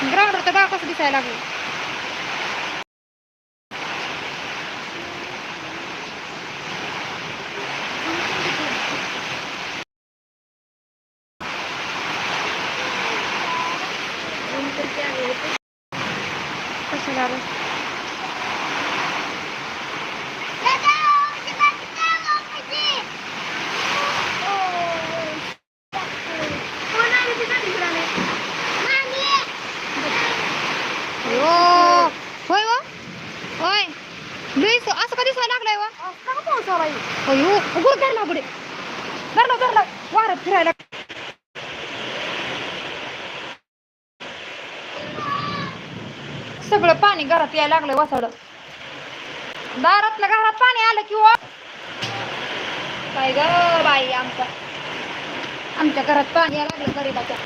ग्राउंडवर तर बा कसं दिसायला लागलं? कशाला आलं अयो होय व होय लईच असं कधी दिसायला लागलाय वा? अयो. उघड धरला पुढे. धरला धरला वारत फिरायला. सगळं पाणी घरात यायला लागलं वसाड दारातलं घरात पाणी आलं की काय ग बाई आमच्या. आमच्या घरात पाणी यायला लागलं गरीबाच्या.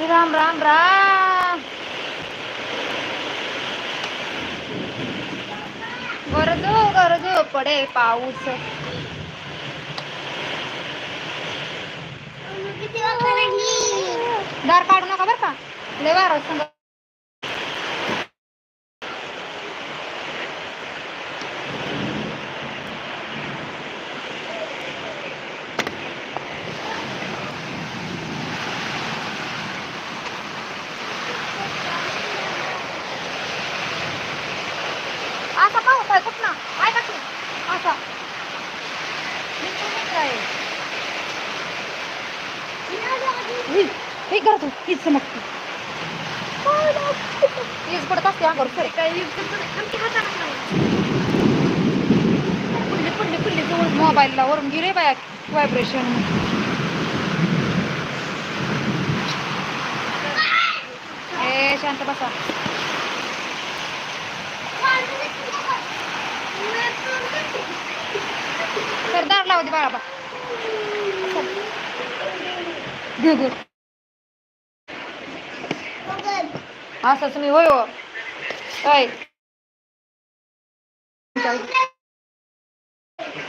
राम राम राम गरजो गरजो पडे पाऊस. दार काढू नका बरं का. लय वारा संग असा का होताय कुठं ऐका की असा हे करतो हीच चमकते हीच पडत असते अंगावर सर पडली पडली पडली जवळ मोबाईलला वरून गिरे बाया व्हायब्रेशन हे शांत बसा. तर दार लावते बाळा. बा घे. घे असंच मी होय हो. काय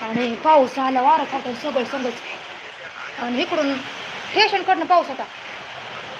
आणि पाऊस आला वारा खातो सगळं सगळंच. आणि इकडून स्टेशन कडनं पाऊस होता.